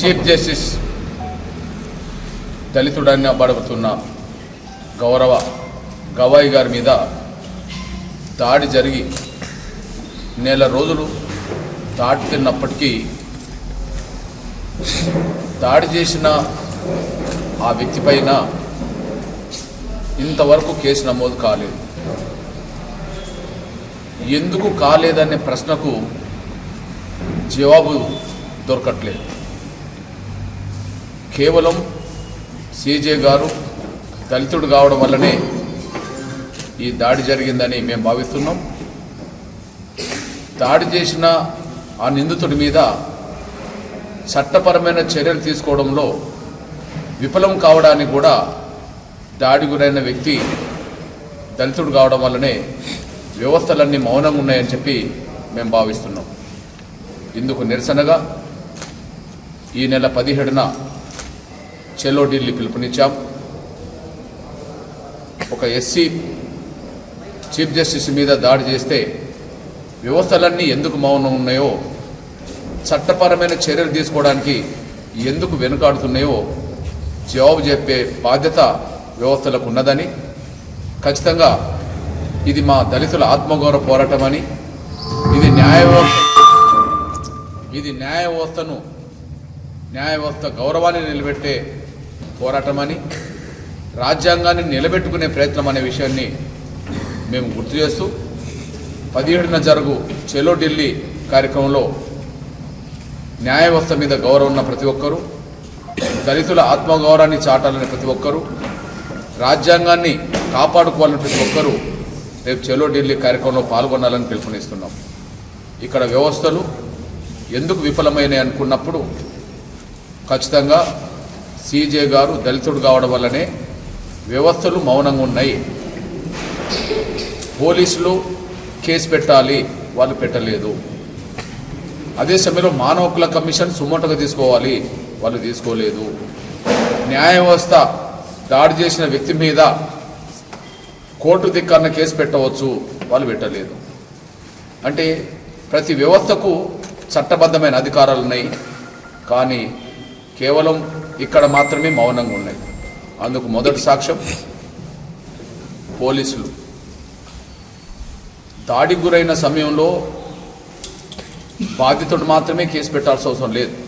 Chief justice దళితుడని అబ్బడుతున్న గౌరవ గవాయి గారి మీద దాడి జరిగి నెల రోజులు దాటుతున్నప్పటికీ దాడి చేసిన ఆ వ్యక్తి పైన ఇంతవరకు కేసు నమోదు కాలేదు. ఎందుకు కాలేదనే ప్రశ్నకు జవాబు దొరకట్లేదు. కేవలం సీజే గారు దళితుడు కావడం వల్లనే ఈ దాడి జరిగిందని మేము భావిస్తున్నాం. దాడి చేసిన ఆ నిందితుడి మీద చట్టపరమైన చర్యలు తీసుకోవడంలో విఫలం కావడానికి కూడా దాడి గురైన వ్యక్తి దళితుడు కావడం వల్లనే వ్యవస్థలన్నీ మౌనంగా ఉన్నాయని చెప్పి మేము భావిస్తున్నాం. ఇందుకు నిరసనగా ఈ నెల పదిహేడున చెలో ఢిల్లీ పిలుపునిచ్చాం. ఒక ఎస్సీ చీఫ్ జస్టిస్ మీద దాడి చేస్తే వ్యవస్థలన్నీ ఎందుకు మౌనం ఉన్నాయో చట్టపరమైన చర్యలు తీసుకోవడానికి ఎందుకు వెనుకాడుతున్నాయో జవాబు చెప్పే బాధ్యత వ్యవస్థలకు ఉన్నదని ఖచ్చితంగా ఇది మా దళితుల ఆత్మగౌరవ పోరాటం అని ఇది న్యాయ వ్యవస్థ ఇది న్యాయ వ్యవస్థను న్యాయ వ్యవస్థ గౌరవాన్ని నిలబెట్టే పోరాటమని రాజ్యాంగాన్ని నిలబెట్టుకునే ప్రయత్నం అనే విషయాన్ని మేము గుర్తు చేస్తూ పదిహేడున జరుగు చెలో ఢిల్లీ కార్యక్రమంలో న్యాయ వ్యవస్థ మీద గౌరవం ఉన్న ప్రతి ఒక్కరూ దళితుల ఆత్మగౌరవాన్ని చాటాలని ప్రతి ఒక్కరూ రాజ్యాంగాన్ని కాపాడుకోవాలని ప్రతి ఒక్కరూ రేపు చెలో ఢిల్లీ కార్యక్రమంలో పాల్గొనాలని పిలుపునిస్తున్నాం. ఇక్కడ వ్యవస్థలు ఎందుకు విఫలమైనాయి అనుకున్నప్పుడు ఖచ్చితంగా సీజే గారు దళితుడు కావడం వల్లనే వ్యవస్థలు మౌనంగా ఉన్నాయి. పోలీసులు కేసు పెట్టాలి వాళ్ళు పెట్టలేదు. అదే సమయంలో మానవ హక్కుల కమిషన్ సుమోటగా తీసుకోవాలి వాళ్ళు తీసుకోలేదు. న్యాయ వ్యవస్థ దాడి చేసిన వ్యక్తి మీద కోర్టు దిక్కన్న కేసు పెట్టవచ్చు వాళ్ళు పెట్టలేదు. అంటే ప్రతి వ్యవస్థకు చట్టబద్ధమైన అధికారాలు ఉన్నాయి. కానీ కేవలం ఇక్కడ మాత్రమే మౌనంగా ఉన్నాయి. అందుకు మొదటి సాక్ష్యం పోలీసులు. దాడికి గురైన సమయంలో బాధితుడు మాత్రమే కేసు పెట్టాల్సిన అవసరం లేదు.